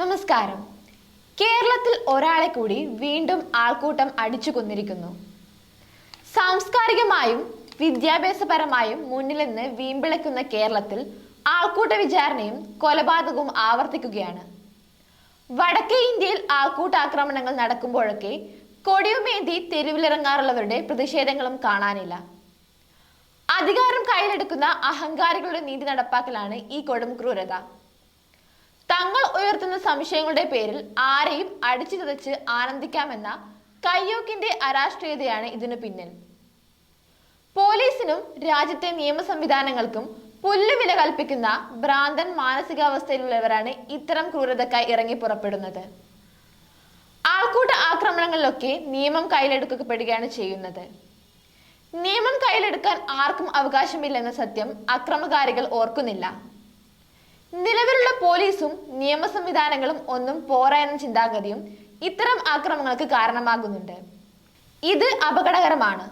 നമസ്കാരം. കേരളത്തിൽ ഒരാളെ കൂടി വീണ്ടും ആൾക്കൂട്ടം അടിച്ചു കൊന്നിരിക്കുന്നു. സാംസ്കാരികമായും വിദ്യാഭ്യാസപരമായും മുന്നിൽ നിന്ന് കേരളത്തിൽ ആൾക്കൂട്ട വിചാരണയും കൊലപാതകവും ആവർത്തിക്കുകയാണ്. വടക്കേ ഇന്ത്യയിൽ ആൾക്കൂട്ടാക്രമണങ്ങൾ നടക്കുമ്പോഴൊക്കെ കൊടിയുമേന്തി തെരുവിലിറങ്ങാറുള്ളവരുടെ പ്രതിഷേധങ്ങളും കാണാനില്ല. അധികാരം കയ്യിലെടുക്കുന്ന അഹങ്കാരികളുടെ നീതി നടപ്പാക്കലാണ് ഈ കൊടും ക്രൂരത. ഉയർത്തുന്ന സംശയങ്ങളുടെ പേരിൽ ആരെയും അടിച്ചു തെച്ച് ആനന്ദിക്കാമെന്ന കയ്യോക്കിന്റെ അരാഷ്ട്രീയതയാണ് ഇതിനു പിന്നിൽ. പോലീസിനും രാജ്യത്തെ നിയമ സംവിധാനങ്ങൾക്കും പുല്ലുവില കൽപ്പിക്കുന്ന ഭ്രാന്തൻ മാനസികാവസ്ഥയിലുള്ളവരാണ് ഇത്തരം ക്രൂരതക്കായി ഇറങ്ങി പുറപ്പെടുന്നത്. ആൾക്കൂട്ട ആക്രമണങ്ങളിലൊക്കെ നിയമം കയ്യിലെടുക്കപ്പെടുകയാണ് ചെയ്യുന്നത്. നിയമം കയ്യിലെടുക്കാൻ ആർക്കും അവകാശമില്ലെന്ന സത്യം അക്രമകാരികൾ ഓർക്കുന്നില്ല. നിലവിലുള്ള പോലീസും നിയമ സംവിധാനങ്ങളും ഒന്നും പോരാ എന്ന ചിന്താഗതിയും ഇത്തരം ആക്രമണങ്ങൾക്ക് കാരണമാകുന്നുണ്ട്. ഇത് അപകടകരമാണ്.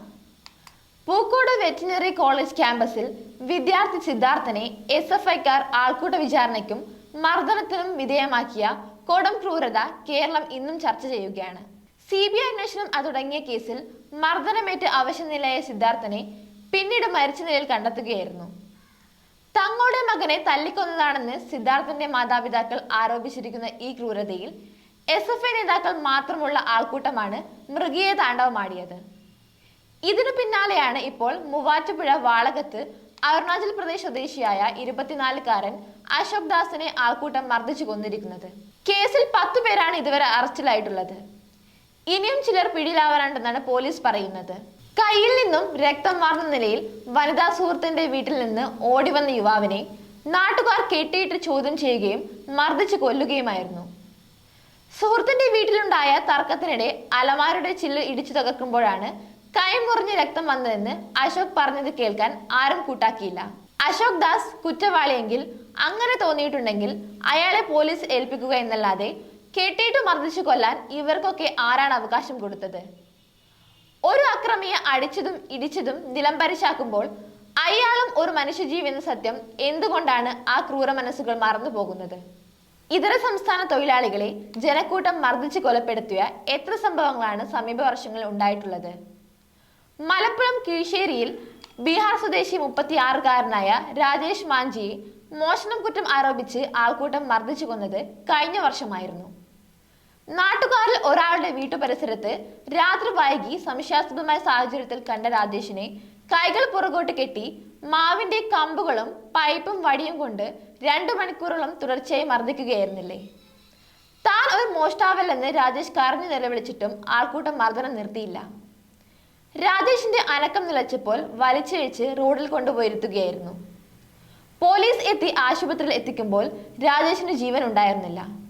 പൂക്കോട് വെറ്റിനറി കോളേജ് ക്യാമ്പസിൽ വിദ്യാർത്ഥി സിദ്ധാർത്ഥനെ എസ് എഫ് ഐക്കാർ ആൾക്കൂട്ട വിചാരണയ്ക്കും മർദ്ദനത്തിനും വിധേയമാക്കിയ കൊടും ക്രൂരത കേരളം ഇന്നും ചർച്ച ചെയ്യുകയാണ്. സി ബി ഐ അന്വേഷണം അതുടങ്ങിയ തുടങ്ങിയ കേസിൽ മർദ്ദനമേറ്റ് അവശനിലയായ സിദ്ധാർത്ഥനെ പിന്നീട് മരിച്ച നിലയിൽ കണ്ടെത്തുകയായിരുന്നു. തങ്ങളുടെ മകനെ തല്ലിക്കൊന്നതാണെന്ന് സിദ്ധാർത്ഥന്റെ മാതാപിതാക്കൾ ആരോപിച്ചിരിക്കുന്ന ഈ ക്രൂരതയിൽ എസ് എഫ് ഐ നേതാക്കൾ മാത്രമുള്ള ആൾക്കൂട്ടമാണ് മൃഗീയ താണ്ഡവമാടിയത്. ഇതിനു പിന്നാലെയാണ് ഇപ്പോൾ മൂവാറ്റുപുഴ വാളകത്ത് അരുണാചൽ പ്രദേശ് സ്വദേശിയായ ഇരുപത്തിനാലുകാരൻ അശോക് ദാസിനെ ആൾക്കൂട്ടം മർദ്ദിച്ചു കൊന്നിരിക്കുന്നത്. കേസിൽ പത്തു പേരാണ് ഇതുവരെ അറസ്റ്റിലായിട്ടുള്ളത്. ഇനിയും ചിലർ പിടിയിലാവാനുണ്ടെന്നാണ് പോലീസ് പറയുന്നത്. കയ്യിൽ നിന്നും രക്തം മാറുന്ന നിലയിൽ വനിതാ സുഹൃത്തിന്റെ വീട്ടിൽ നിന്ന് ഓടിവന്ന യുവാവിനെ നാട്ടുകാർ കെട്ടിയിട്ട് ചോദ്യം ചെയ്യുകയും മർദ്ദിച്ചു കൊല്ലുകയുമായിരുന്നു. സുഹൃത്തിന്റെ വീട്ടിലുണ്ടായ തർക്കത്തിനിടെ അലമാരുടെ ചില്ല് ഇടിച്ചു തകർക്കുമ്പോഴാണ് കൈ മുറിഞ്ഞ് രക്തം വന്നതെന്ന് അശോക് പറഞ്ഞത് കേൾക്കാൻ ആരും കൂട്ടാക്കിയില്ല. അശോക് ദാസ് കുറ്റവാളിയെങ്കിൽ അങ്ങനെ തോന്നിയിട്ടുണ്ടെങ്കിൽ അയാളെ പോലീസ് ഏൽപ്പിക്കുക എന്നല്ലാതെ കെട്ടിയിട്ട് മർദ്ദിച്ചു കൊല്ലാൻ ഇവർക്കൊക്കെ ആരാണ് അവകാശം കൊടുത്തത്? ഒരു അക്രമിയെ അടിച്ചതും ഇടിച്ചതും നിലംപരിശാക്കുമ്പോൾ അയാളും ഒരു മനുഷ്യജീവി എന്ന സത്യം എന്തുകൊണ്ടാണ് ആ ക്രൂര മനസ്സുകൾ മറന്നു പോകുന്നത്? ഇതര സംസ്ഥാന തൊഴിലാളികളെ ജനക്കൂട്ടം മർദ്ദിച്ച് കൊലപ്പെടുത്തിയ എത്ര സംഭവങ്ങളാണ് സമീപ വർഷങ്ങളിൽ ഉണ്ടായിട്ടുള്ളത്? മലപ്പുറം കീഴ്ശേരിയിൽ ബീഹാർ സ്വദേശി മുപ്പത്തിയാറുകാരനായ രാജേഷ് മാഞ്ചിയെ മോഷണം കുറ്റം ആരോപിച്ച് ആൾക്കൂട്ടം മർദ്ദിച്ചു കൊന്നത് കഴിഞ്ഞ വർഷമായിരുന്നു. നാട്ടുകാരിൽ ഒരാളുടെ വീട്ടു പരിസരത്ത് രാത്രി വൈകി സംശയാസ്പദമായ സാഹചര്യത്തിൽ കണ്ട രാജേഷിനെ കൈകൾ പുറകോട്ട് കെട്ടി മാവിന്റെ കമ്പുകളും പൈപ്പും വടിയും കൊണ്ട് രണ്ടു മണിക്കൂറോളം തുടർച്ചയായി മർദ്ദിക്കുകയായിരുന്നില്ലേ? താൻ ഒരു മോഷ്ടാവല്ലെന്ന് രാജേഷ് കരഞ്ഞു നിലവിളിച്ചിട്ടും ആൾക്കൂട്ടം മർദ്ദനം നിർത്തിയില്ല. രാജേഷിന്റെ അനക്കം നിലച്ചപ്പോൾ വലിച്ചഴിച്ച് റോഡിൽ കൊണ്ടുപോയിരുത്തുകയായിരുന്നു പോലീസ് എത്തി ആശുപത്രിയിൽ എത്തിക്കുമ്പോൾ രാജേഷിന് ജീവൻ ഉണ്ടായിരുന്നില്ല.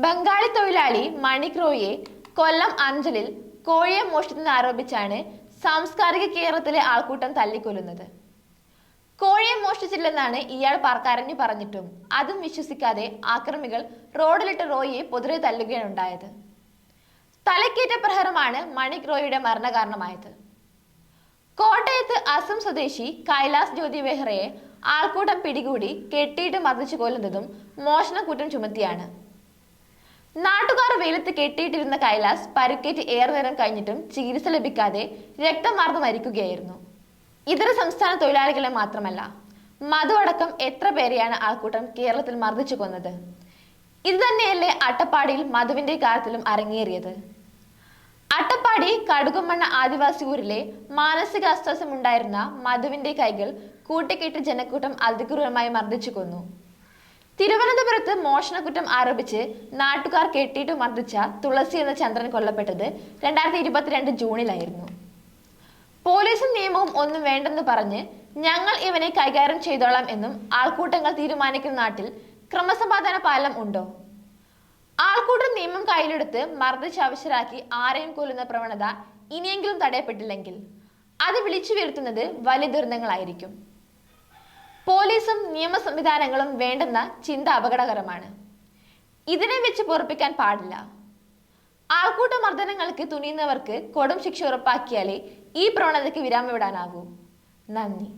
ബംഗാളി തൊഴിലാളി മണിക് റോയിയെ കൊല്ലം അഞ്ചലിൽ കോഴിയെ മോഷ്ടിച്ചെന്ന് ആരോപിച്ചാണ് സാംസ്കാരിക കേരളത്തിലെ ആൾക്കൂട്ടം തല്ലിക്കൊല്ലുന്നത്. കോഴിയെ മോഷ്ടിച്ചില്ലെന്നാണ് ഇയാൾ കരഞ്ഞു പറഞ്ഞിട്ടും അതും വിശ്വസിക്കാതെ ആക്രമികൾ റോഡിലിട്ട് റോയിയെ പൊതുവെ തല്ലുകയാണ് ഉണ്ടായത് തലക്കേറ്റ പ്രഹരമാണ് മണിക് റോയിയുടെ മരണകാരണമായത്. കോട്ടയത്ത് അസം സ്വദേശി കൈലാസ് ജ്യോതി ബെഹ്റയെ ആൾക്കൂട്ടം പിടികൂടി കെട്ടിയിട്ട് മർദ്ദിച്ചു കൊല്ലുന്നതും മോഷണക്കുറ്റം ചുമത്തിയാണ്. നാട്ടുകാർ വെയിലത്ത് കെട്ടിയിട്ടിരുന്ന കൈലാസ് പരുക്കേറ്റ് ഏറെ നേരം കഴിഞ്ഞിട്ടും ചികിത്സ ലഭിക്കാതെ രക്തമാർഗം മരിക്കുകയായിരുന്നു. ഇതര സംസ്ഥാന തൊഴിലാളികളെ മാത്രമല്ല മധു അടക്കം എത്ര പേരെയാണ് ആൾക്കൂട്ടം കേരളത്തിൽ മർദ്ദിച്ചു കൊന്നത്? ഇത് തന്നെയല്ലേ അട്ടപ്പാടിയിൽ മധുവിന്റെ കാര്യത്തിലും അരങ്ങേറിയത്. അട്ടപ്പാടി കടുകുമണ്ണ ആദിവാസി ഊരിലെ മാനസിക അസ്വാസ്ഥ്യമുണ്ടായിരുന്ന മധുവിന്റെ കൈകൾ കൂട്ടിക്കെട്ട് ജനക്കൂട്ടം അതിക്രൂരമായി മർദ്ദിച്ചു കൊന്നു. തിരുവനന്തപുരത്ത് മോഷണക്കുറ്റം ആരോപിച്ച് നാട്ടുകാർ കെട്ടിയിട്ട് മർദ്ദിച്ച തുളസി എന്ന ചന്ദ്രൻ കൊല്ലപ്പെട്ടത് രണ്ടായിരത്തി ഇരുപത്തിരണ്ട് ജൂണിലായിരുന്നു. പോലീസും നിയമവും ഒന്നും വേണ്ടെന്ന് പറഞ്ഞ് ഞങ്ങൾ ഇവനെ കൈകാര്യം ചെയ്തോളാം എന്നും ആൾക്കൂട്ടങ്ങൾ തീരുമാനിക്കുന്ന നാട്ടിൽ ക്രമസമാധാന പാലം ഉണ്ടോ? ആൾക്കൂട്ടം നിയമം കയ്യിലെടുത്ത് മർദ്ദിച്ച് അവശരാക്കി ആരെയും കൊല്ലുന്ന പ്രവണത ഇനിയെങ്കിലും തടയപ്പെട്ടില്ലെങ്കിൽ അത് വിളിച്ചു വരുത്തുന്നത് വലിയ ദുരന്തങ്ങളായിരിക്കും. പോലീസും നിയമ സംവിധാനങ്ങളും വേണ്ടെന്ന ചിന്ത അപകടകരമാണ്. ഇതിനെ വെച്ച് പൊറപ്പിക്കാൻ പാടില്ല. ആൾക്കൂട്ട മർദ്ദനങ്ങൾക്ക് തുനിയുന്നവർക്ക് കൊടും ശിക്ഷ ഉറപ്പാക്കിയാലേ ഈ പ്രവണതയ്ക്ക് വിരാമം വിടാനാകൂ നന്ദി.